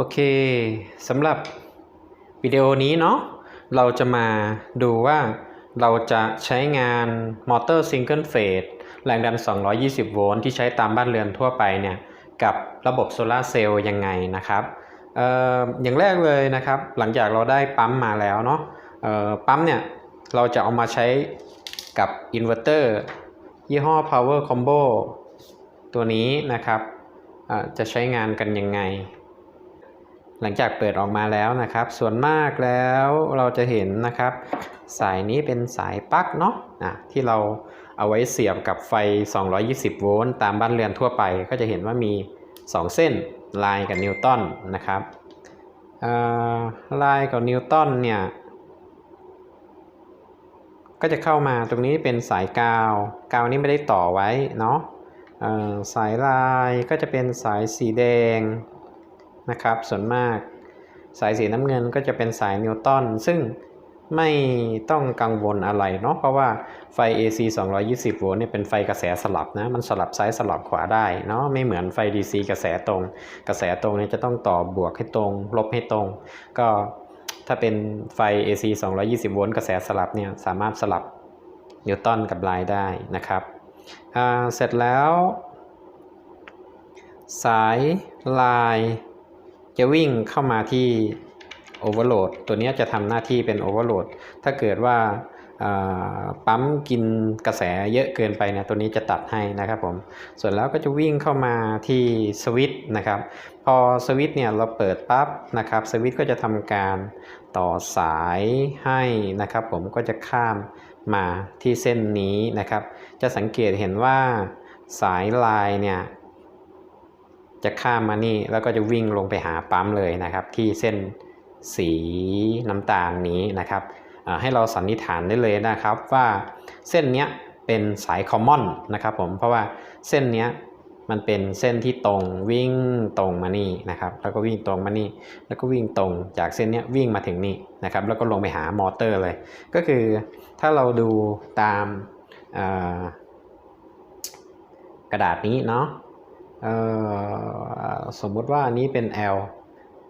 โอเคสำหรับวิดีโอนี้เนาะเราจะมาดูว่าเราจะใช้งานมอเตอร์ซิงเกิลเฟสแรงดัน 220 โวลต์ที่ใช้ตามบ้านเรือนทั่วไปเนี่ยกับระบบโซลาเซลล์ยังไงนะครับอออย่างแรกเลยนะครับ หลังจากเราได้ปั๊มมาแล้วเนาะออปั๊มเนี่ยเราจะเอามาใช้กับอินเวอร์เตอร์ยี่ห้อ Power Combo ตัวนี้นะครับจะใช้งานกันยังไง หลังจากเปิดออกมาแล้วนะครับ ส่วนมากแล้วเราจะเห็นนะครับ สายนี้เป็นสายปลั๊กเนาะะที่เราเอาไว้เสียบกับไฟ 220 โวลต์ตามบ้านเรือนทั่วไป ก็จะเห็นว่ามี 2 เส้นลายกับนิวตันนะครับลายกับนิวตันเนี่ย ก็จะเข้ามาตรงนี้เป็นสายกาว กาวนี้ไม่ได้ต่อไว้เนาะสายลายก็จะเป็นสายสีแดง นะครับ ส่วนมากสายสีน้ำเงินก็จะเป็นสายนิวตันซึ่งไม่ต้องกังวลอะไรเนาะเพราะว่าไฟ AC 220 โวลต์เนี่ยเป็นไฟกระแสสลับนะ มันสลับซ้ายสลับขวาได้เนาะไม่เหมือนไฟ DC กระแสตรง กระแสตรงเนี่ยจะต้องต่อบวกให้ตรง ลบให้ตรง ก็ถ้าเป็นไฟ AC 220 โวลต์กระแสสลับเนี่ยสามารถสลับนิวตันกับลายได้นะครับเสร็จแล้ว สายลาย จะวิ่งเข้ามาที่โอเวอร์โหลดตัวนี้จะทำหน้าที่เป็นโอเวอร์โหลดถ้าเกิดว่าปั๊มกินกระแสเยอะเกินไปเนี่ยตัวนี้จะตัดให้นะครับผมส่วนแล้วก็จะวิ่งเข้ามาที่สวิตช์นะครับพอสวิตช์เนี่ยเราเปิดปั๊บนะครับสวิตช์ก็จะทำการต่อสายให้นะครับผมก็จะข้ามมาที่เส้นนี้นะครับ จะสังเกตเห็นว่าสายลายเนี่ย จะข้ามมานี่แล้วก็จะวิ่งลงไปหาปั๊มเลยนะครับ ที่เส้นสีน้ำตาลนี้นะครับให้เราสันนิษฐานได้เลยนะครับว่าเส้นนี้เป็นสายคอมมอนนะครับผมเพราะว่าเส้นนี้มันเป็นเส้นที่ตรงวิ่งตรงมานี่นะครับแล้วก็วิ่งตรงมานี่ แล้วก็วิ่งตรงจากเส้นนี้วิ่งมาถึงนี่นะครับแล้วก็ลงไปหามอเตอร์เลย ก็คือถ้าเราดูตามกระดาษนี้เนาะ สมมติว่าอันนี้เป็น L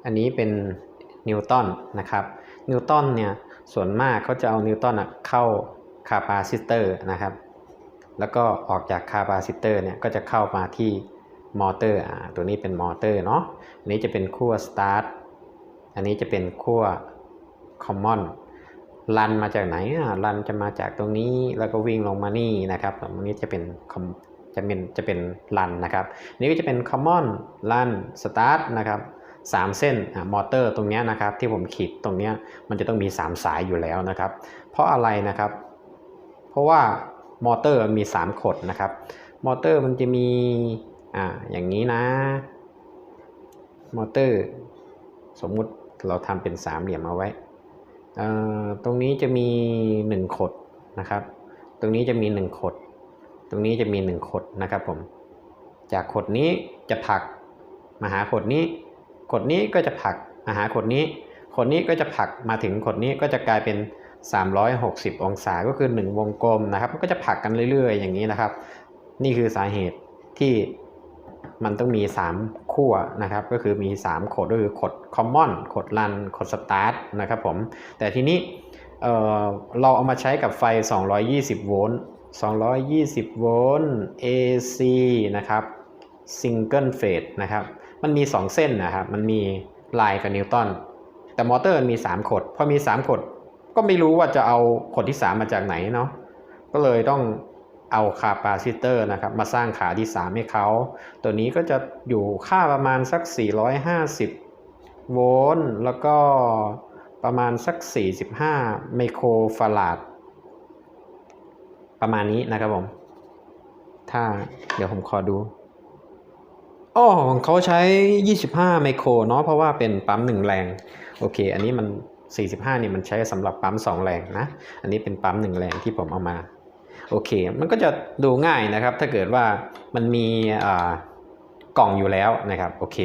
อันนี้เป็นนิวตันนะครับ นิวตันเนี่ยส่วนมากเขาจะเอานิวตันเข้าคาปาซิเตอร์นะครับ แล้วก็ออกจากคาปาซิเตอร์เนี่ยก็จะเข้ามาที่มอเตอร์อ่าตัวนี้เป็นมอเตอร์เนาะ อันนี้จะเป็นขั้วสตาร์ท อันนี้จะเป็นขั้วคอมมอนรันมาจากไหนอ่ารันจะมาจากตรงนี้แล้วก็วิ่งลงมานี่นะครับตรงนี้จะเป็น จะเป็นจะเป็นรันนะครับ นี่ก็จะเป็น common run start นะครับสามเส้นมอเตอร์ตรงนี้นะครับที่ผมขีดตรงนี้มันจะต้องมี 3 สายอยู่แล้วนะครับ เพราะอะไรนะครับ เพราะว่ามอเตอร์มี 3 ขดนะครับ มอเตอร์มันจะมีอ่าอย่างนี้นะ มอเตอร์ สมมุติเราทำเป็นสามเหลี่ยมเอาไว้ตรงนี้จะมี 1 ขดนะครับ ตรงนี้จะมี 1 ขด ตรงนี้จะมี 1 ขดนะครับผม จากขดนี้จะผลักมาหาขดนี้ ขดนี้ก็จะผลักมาหาขดนี้ ขดนี้ก็จะผลักมาถึงขดนี้ก็จะกลายเป็น 360 องศาก็คือ 1 วงกลมนะครับ ก็จะผลักกันเรื่อย ๆ อย่างนี้นะครับ นี่คือสาเหตุที่มันต้องมี 3 ขั้วนะครับ ก็คือมี 3 ขดก็คือขด common ขด run ขด start นะครับผม แต่ทีนี้เเราเอามาใช้กับไฟ 220 โวลต์ 220 โวลต์ AC นะครับ single phase นะครับ มันมี 2 เส้นนะครับ มันมีลายกับนิวตัน แต่มอเตอร์มี 3 ขด พอมี 3 ขด ก็ไม่รู้ว่าจะเอาขดที่ 3 มาจากไหนเนาะ ก็เลยต้องเอาคาปาซิเตอร์นะครับ มาสร้างขาที่ 3 ให้เขา ตัวนี้ก็จะอยู่ค่าประมาณสัก 450 โวลต์ แล้วก็ประมาณสัก 45 ไมโครฟาราด ประมาณนี้นะครับผม ถ้าเดี๋ยวผมขอดูอ๋อเขาใช้ 25 ไมโครเนาะเพราะว่าเป็นปั๊ม 1 แรง โอเค อันนี้มัน 45นี่มันใช้สำหรับปั๊ม 2 แรงนะ อันนี้เป็นปั๊ม 1 แรงที่ผมเอามา โอเค มันก็จะดูง่ายนะครับ ถ้าเกิดว่ามันมีกล่องอยู่แล้วนะครับ โอเค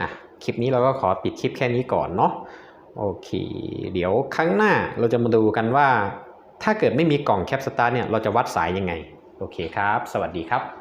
อะคลิปนี้เราก็ขอปิดคลิปแค่นี้ก่อนเนาะโอเค เดี๋ยวครั้งหน้าเราจะมาดูกันว่า ถ้าเกิดไม่มีกล่องแคปสตาร์เนี่ยเราจะวัดสายยังไง โอเคครับ สวัสดีครับ